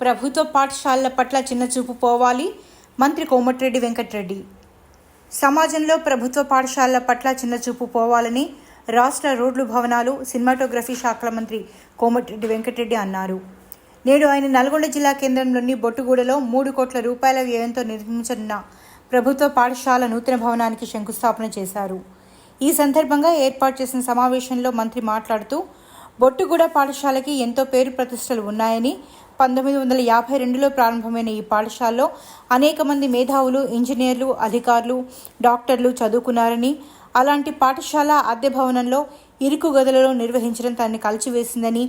ప్రభుత్వ పాఠశాలల పట్ల చిన్నచూపు పోవాలి. మంత్రి కోమటిరెడ్డి వెంకటరెడ్డి. సమాజంలో ప్రభుత్వ పాఠశాలల పట్ల చిన్నచూపు పోవాలని రాష్ట్ర రోడ్లు భవనాలు సినిమాటోగ్రఫీ శాఖల మంత్రి కోమటిరెడ్డి వెంకటరెడ్డి అన్నారు. నేడు ఆయన నల్గొండ జిల్లా కేంద్రంలోని బొట్టుగూడలో మూడు కోట్ల రూపాయల వ్యయంతో నిర్మించనున్న ప్రభుత్వ పాఠశాల నూతన భవనానికి శంకుస్థాపన చేశారు. ఈ సందర్భంగా ఏర్పాటు చేసిన సమావేశంలో మంత్రి మాట్లాడుతూ బొట్టుగూడ పాఠశాలకి ఎంతో పేరు ప్రతిష్టలు ఉన్నాయని పంతొమ్మిది వందల యాభై రెండులో ప్రారంభమైన ఈ పాఠశాలలో అనేక మంది మేధావులు ఇంజనీర్లు అధికారులు డాక్టర్లు చదువుకున్నారని అలాంటి పాఠశాల అద్దె భవనంలో ఇరుకు గదులలో నిర్వహించడం తనని కలిచివేసిందని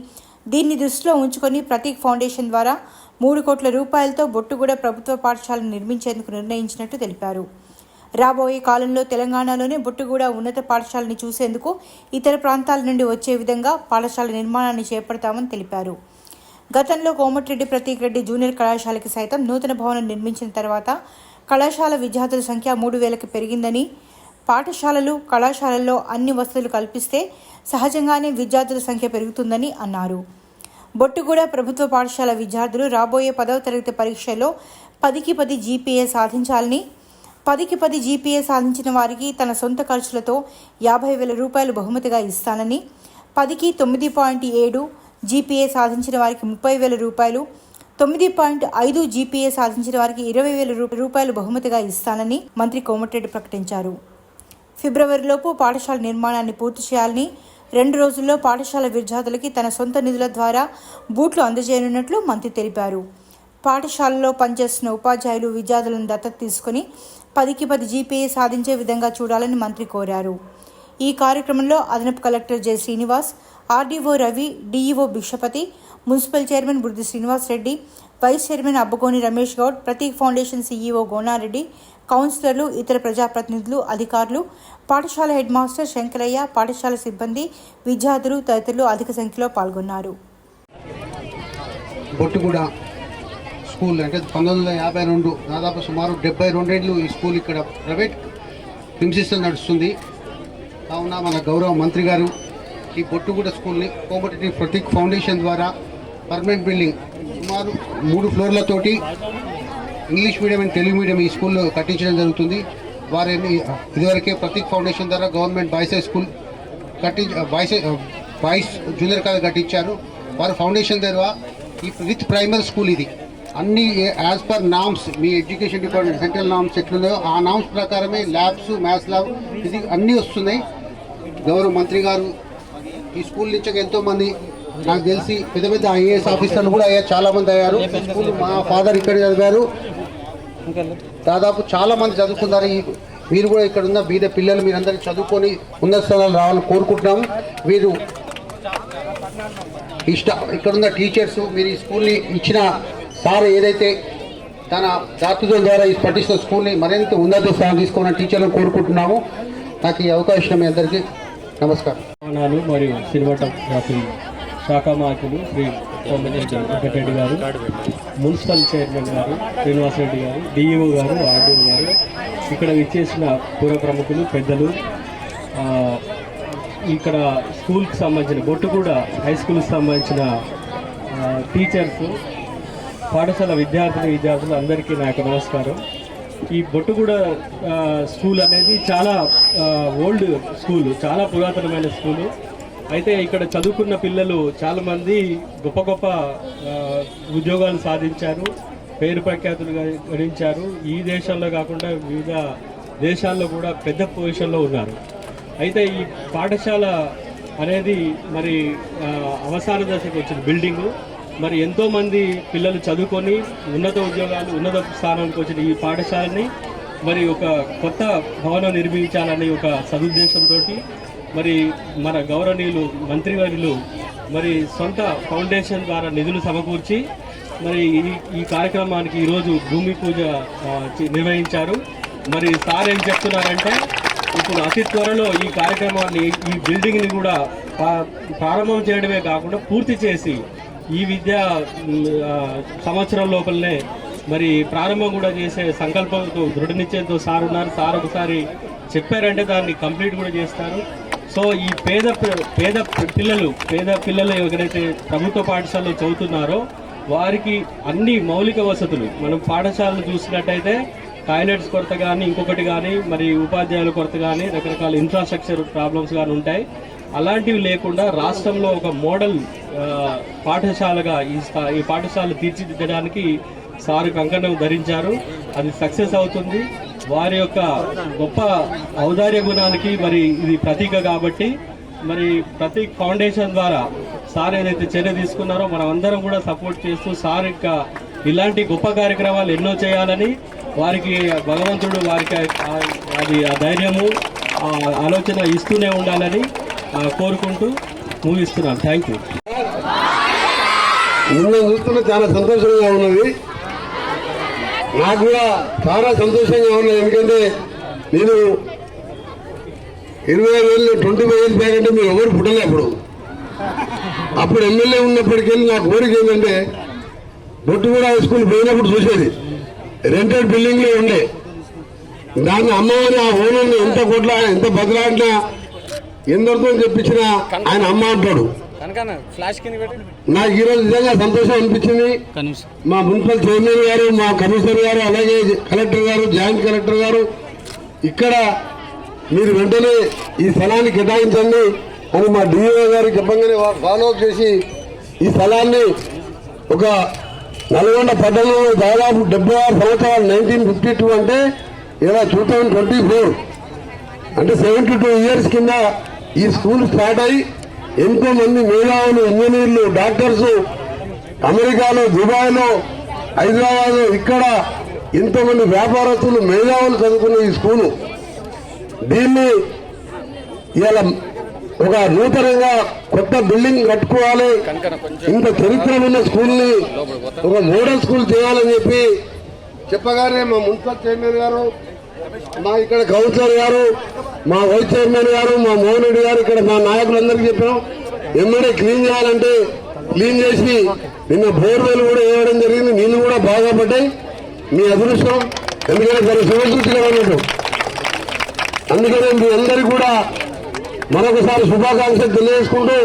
దీన్ని దృష్టిలో ఉంచుకొని ప్రతీక్ ఫౌండేషన్ ద్వారా మూడు కోట్ల రూపాయలతో బొట్టుగూడ ప్రభుత్వ పాఠశాలను నిర్మించేందుకు నిర్ణయించినట్టు తెలిపారు. రాబోయే కాలంలో తెలంగాణలోనే బొట్టుగూడ ఉన్నత పాఠశాలని చూసేందుకు ఇతర ప్రాంతాల నుండి వచ్చే విధంగా పాఠశాల నిర్మాణాన్ని చేపడతామని తెలిపారు. గతంలో కోమటిరెడ్డి ప్రతీక్ రెడ్డి జూనియర్ కళాశాలకి సైతం నూతన భవనం నిర్మించిన తర్వాత కళాశాల విద్యార్థుల సంఖ్య మూడు వేలకు పెరిగిందని పాఠశాలలు కళాశాలల్లో అన్ని వసతులు కల్పిస్తే సహజంగానే విద్యార్థుల సంఖ్య పెరుగుతుందని అన్నారు. బొట్టుగూడ ప్రభుత్వ పాఠశాల విద్యార్థులు రాబోయే పదవ తరగతి పరీక్షల్లో పదికి పది జీపీఏ సాధించాలని పదికి పది జీపీఏ సాధించిన వారికి తన సొంత ఖర్చులతో యాభై వేల రూపాయలు బహుమతిగా ఇస్తానని పదికి తొమ్మిది పాయింట్ ఏడు జీపీఏ సాధించిన వారికి ముప్పై వేల రూపాయలు తొమ్మిది పాయింట్ ఐదు జీపీఏ సాధించిన వారికి ఇరవై వేల రూపాయలు బహుమతిగా ఇస్తానని మంత్రి కోమటిరెడ్డి ప్రకటించారు. ఫిబ్రవరిలోపు పాఠశాల నిర్మాణాన్ని పూర్తి చేయాలని రెండు రోజుల్లో పాఠశాల విద్యార్థులకి తన సొంత నిధుల ద్వారా బూట్లు అందజేయనున్నట్లు మంత్రి తెలిపారు. పాఠశాలలో పనిచేస్తున్న ఉపాధ్యాయులు విద్యార్థులను దత్తత తీసుకుని పదికి పది జీపీఏ సాధించే విధంగా చూడాలని మంత్రి కోరారు. ఈ కార్యక్రమంలో అదనపు collector J Srinivas RDO Ravi DEO Bhikshapathi municipal chairman Buddhi Srinivas Reddy vice chairman Abbagoni Ramesh Goud Prateek foundation CEO Gonareddy కౌన్సిలర్లు ఇతర ప్రజాప్రతినిధులు అధికారులు పాఠశాల హెడ్ మాస్టర్ శంకరయ్య పాఠశాల సిబ్బంది విద్యార్థులు తదితరులు అధిక సంఖ్యలో పాల్గొన్నారు. బొట్టుగూడ స్కూల్ అంటే పంతొమ్మిది వందల యాభై రెండు దాదాపు సుమారు డెబ్బై రెండేళ్ళు ఈ స్కూల్ ఇక్కడ ప్రైవేట్ ప్రిన్సిస్లో నడుస్తుంది. కావున మన గౌరవ మంత్రి గారు ఈ బొట్టుగూడ స్కూల్ని కోమటిరెడ్డి ప్రతీక్ ఫౌండేషన్ ద్వారా పర్మనెంట్ బిల్డింగ్ సుమారు మూడు ఫ్లోర్లతోటి English medium and Telugu medium ఈ స్కూల్లో కట్టించడం జరుగుతుంది. వారి ఇదివరకే ప్రతీక్ ఫౌండేషన్ ద్వారా గవర్నమెంట్ బాయ్స్ హై స్కూల్ కట్టి బాయ్స్ బాయ్స్ జూనియర్ కాలేజ్ కట్టించారు. వారు ఫౌండేషన్ ద్వారా ఈ విత్ ప్రైమరీ స్కూల్ ఇది. అన్ని యాజ్ పర్ నామ్స్ మీ ఎడ్యుకేషన్ డిపార్ట్మెంట్ సెంట్రల్ నామ్స్ ఎట్లున్నాయో ఆ నామ్స్ ప్రకారమే ల్యాబ్స్ మ్యాథ్స్ ల్యాబ్ ఇది అన్నీ వస్తున్నాయి. గౌరవ మంత్రి గారు ఈ స్కూల్ నుంచి ఎంతో మంది నాకు తెలిసి పెద్ద పెద్ద ఐఏఎస్ ఆఫీసర్లు కూడా అయ్యారు చాలా మంది అయ్యారు. స్కూల్ మా ఫాదర్ ఇక్కడ చదివారు. దాదాపు చాలా మంది చదువుకున్నారు. ఈ మీరు కూడా ఇక్కడ ఉన్న బీద పిల్లలు మీరందరూ చదువుకొని ఉన్నత స్థలాలు రావాలని కోరుకుంటున్నాము. వీరు ఇష్ట ఇక్కడ ఉన్న టీచర్స్ మీరు ఈ స్కూల్ని ఇచ్చిన సార్ ఏదైతే తన దాతృత్వం ద్వారా ఈ పట్టిస్తున్న స్కూల్ని మరింత ఉన్నత స్థానం తీసుకోవాలని టీచర్లను కోరుకుంటున్నాము. నాకు ఈ అవకాశం మీ అందరికీ. నమస్కారం. భవనాలు మరియు సినిమాటోగ్రఫీ శాఖ మార్కులు శ్రీ కోమటిరెడ్డి వెంకటరెడ్డి గారు మున్సిపల్ చైర్మన్ గారు శ్రీనివాసరెడ్డి గారు డిఈఓ గారు ఆర్డీఓ గారు. ఇక్కడ విచ్చేసిన పూర్వ ప్రముఖులు పెద్దలు ఇక్కడ స్కూల్కి సంబంధించిన బొట్టుగూడ హై స్కూల్కి సంబంధించిన టీచర్స్ పాఠశాల విద్యార్థులు విద్యార్థులు అందరికీ నా యొక్క నమస్కారం. ఈ బొట్టుగూడ స్కూల్ అనేది చాలా ఓల్డ్ స్కూల్ చాలా పురాతనమైన స్కూలు. అయితే ఇక్కడ చదువుకున్న పిల్లలు చాలామంది గొప్ప గొప్ప ఉద్యోగాలు సాధించారు పేరు ప్రఖ్యాతులు గణించారు. గడించారు ఈ దేశంలో కాకుండా వివిధ దేశాల్లో కూడా పెద్ద పొజిషన్లో ఉన్నారు. అయితే ఈ పాఠశాల అనేది మరి అవసర అవసాన దశకు వచ్చిన బిల్డింగు. మరి ఎంతోమంది పిల్లలు చదువుకొని ఉన్నత ఉద్యోగాలు ఉన్నత స్థానానికి వచ్చిన ఈ పాఠశాలని మరి ఒక కొత్త భవనం నిర్మించాలని ఒక సదుద్దేశంతో మరి మన గౌరవనీయులు మంత్రివర్యులు మరి సొంత ఫౌండేషన్ ద్వారా నిధులు సమకూర్చి మరి ఈ ఈ కార్యక్రమానికి ఈరోజు భూమి పూజ నిర్వహించారు. మరి సార్ ఏం చెప్తున్నారంటే ఇప్పుడు అతి త్వరలో ఈ కార్యక్రమాన్ని ఈ బిల్డింగ్ని కూడా ప్రారంభం చేయడమే కాకుండా పూర్తి చేసి ఈ విద్యా సంవత్సరం లోపలనే మరి ప్రారంభం కూడా చేసే సంకల్పంతో దృఢనిశ్చయంతో సార్ ఉన్నారు. సార్ ఒకసారి చెప్పారంటే దాన్ని కంప్లీట్ కూడా చేస్తారు. సో ఈ పేద పేద పిల్లలు పేద పిల్లలు ఎవరైతే ప్రభుత్వ పాఠశాలలో చదువుతున్నారో వారికి అన్ని మౌలిక వసతులు మనం పాఠశాలను చూసినట్టయితే టాయిలెట్స్ కొరత కానీ ఇంకొకటి కానీ మరి ఉపాధ్యాయుల కొరత కానీ రకరకాల ఇన్ఫ్రాస్ట్రక్చర్ ప్రాబ్లమ్స్ కానీ ఉంటాయి. అలాంటివి లేకుండా రాష్ట్రంలో ఒక మోడల్ పాఠశాలగా ఈ ఈ పాఠశాల తీర్చిదిద్దడానికి సారు కంకణం ధరించారు. అది సక్సెస్ అవుతుంది. వారి యొక్క గొప్ప ఔదార్య గుణానికి మరి ఇది ప్రతీక కాబట్టి మరి ప్రతి ఫౌండేషన్ ద్వారా సార్ ఏదైతే చర్య తీసుకున్నారో మనం అందరం కూడా సపోర్ట్ చేస్తూ సార్ యొక్క ఇలాంటి గొప్ప కార్యక్రమాలు ఎన్నో చేయాలని వారికి భగవంతుడు వారికి అది ఆ ధైర్యము ఆలోచన ఇస్తూనే ఉండాలని కోరుకుంటూ ముగిస్తున్నాను. థ్యాంక్ యూ నిన్న చూస్తుంటే చాలా సంతోషంగా ఉన్నది. నాకు కూడా చాలా సంతోషంగా ఉన్నది. ఎందుకంటే నేను ఇరవై వేలు ట్వంటీ ఫైవ్ ఇయర్స్ బ్యాక్ అంటే మీరు ఎవరు పుట్టలే అప్పుడు. అప్పుడు ఎమ్మెల్యే ఉన్నప్పటికీ నా కోరిక ఏంటంటే బొట్టుగూడ హై స్కూల్ పోయినప్పుడు చూసేది. రెంటెడ్ బిల్డింగ్లో ఉండే. దాన్ని అమ్మవారి ఆ ఓనర్ని ఎంత కొట్లా ఎంత బదలాడినా ఎందరితో చెప్పించినా ఆయన అమ్మ అంటాడు. నాకు ఈరోజు నిజంగా సంతోషం అనిపించింది. మా మున్సిపల్ చైర్మన్ గారు మా కమిషనర్ గారు అలాగే కలెక్టర్ గారు జాయింట్ కలెక్టర్ గారు ఇక్కడ మీరు వెంటనే ఈ స్థలాన్ని కేటాయించండి. అని మా డిఓ గారు చెప్పగానే వారు ఫాలో అప్ చేసి ఈ స్థలాన్ని ఒక నల్గొండ పట్టణంలో దాదాపు డెబ్బై ఆరు సంవత్సరాలు నైన్టీన్ ఫిఫ్టీ టూ అంటే ఇలా టూ థౌజండ్ ట్వంటీ ఫోర్ అంటే సెవెంటీ టూ ఇయర్స్ కింద ఈ స్కూల్ స్టార్ట్ అయ్యి ఎంతో మంది మేధావులు ఇంజనీర్లు డాక్టర్స్ అమెరికాలో దుబాయ్లో హైదరాబాద్ ఇక్కడ ఇంతమంది వ్యాపారస్తులు మేధావులు చదువుకున్న ఈ స్కూలు. దీన్ని ఇలా ఒక నూతనంగా కొత్త బిల్డింగ్ కట్టుకోవాలి. ఇంత చరిత్ర ఉన్న స్కూల్ని ఒక మోడల్ స్కూల్ చేయాలని చెప్పి చెప్పగానే మా మున్సిపల్ చైర్మన్ గారు మా ఇక్కడ కౌన్సిలర్ గారు మా వైస్ చైర్మన్ గారు మా మోహన్ రెడ్డి గారు ఇక్కడ మా నాయకులందరికీ చెప్పాం ఎమ్మెల్యే క్లీన్ చేయాలంటే క్లీన్ చేసి నిన్న బోర్వెల్ కూడా వేయడం జరిగింది. నీళ్ళు కూడా బాగా పడ్డాయి. మీ అదృష్టం. ఎందుకంటే సరే శుభసూచన అన్నట్టు అందుకనే మీ అందరికీ కూడా మరొకసారి శుభాకాంక్షలు తెలియజేసుకుంటూ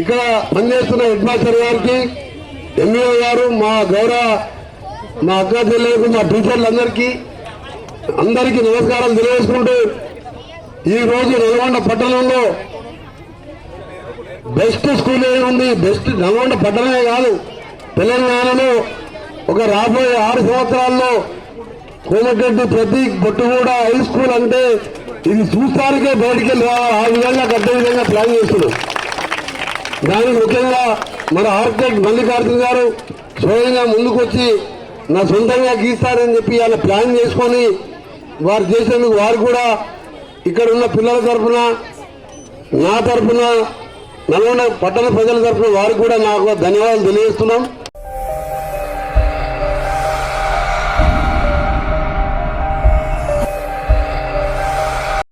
ఇక్కడ పనిచేస్తున్న హెడ్ మాస్టర్ గారికి ఎంఈఓ గారు మా గౌరవ మా అక్క చెల్లెలకు మా టీచర్లందరికీ అందరికీ నమస్కారం తెలియజేసుకుంటూ ఈ రోజు నల్గొండ పట్టణంలో బెస్ట్ స్కూల్ ఏది ఉంది బెస్ట్ నల్గొండ పట్టణమే కాదు తెలంగాణలో ఒక రాబోయే ఆరు సంవత్సరాల్లో కోమటిరెడ్డి ప్రతి బొట్టుగూడ హై స్కూల్ అంటే ఇది చూస్తానికే బయటికి వెళ్ళి రావాలి. ఆ విధంగా పెద్ద విధంగా ప్లాన్ చేస్తున్నాం దానికి ముఖ్యంగా మన ఆర్కిటెక్ట్ మల్లికార్జున గారు స్వయంగా ముందుకొచ్చి నా సొంతంగా గీస్తారని చెప్పి అలా ప్లాన్ చేసుకొని వారు చేసేందుకు వారు కూడా ఇక్కడ ఉన్న పిల్లల తరఫున నా తరఫున నల్గొండ పట్టణ ప్రజల తరఫున వారికి కూడా నాకు ధన్యవాదాలు తెలియజేస్తున్నాం.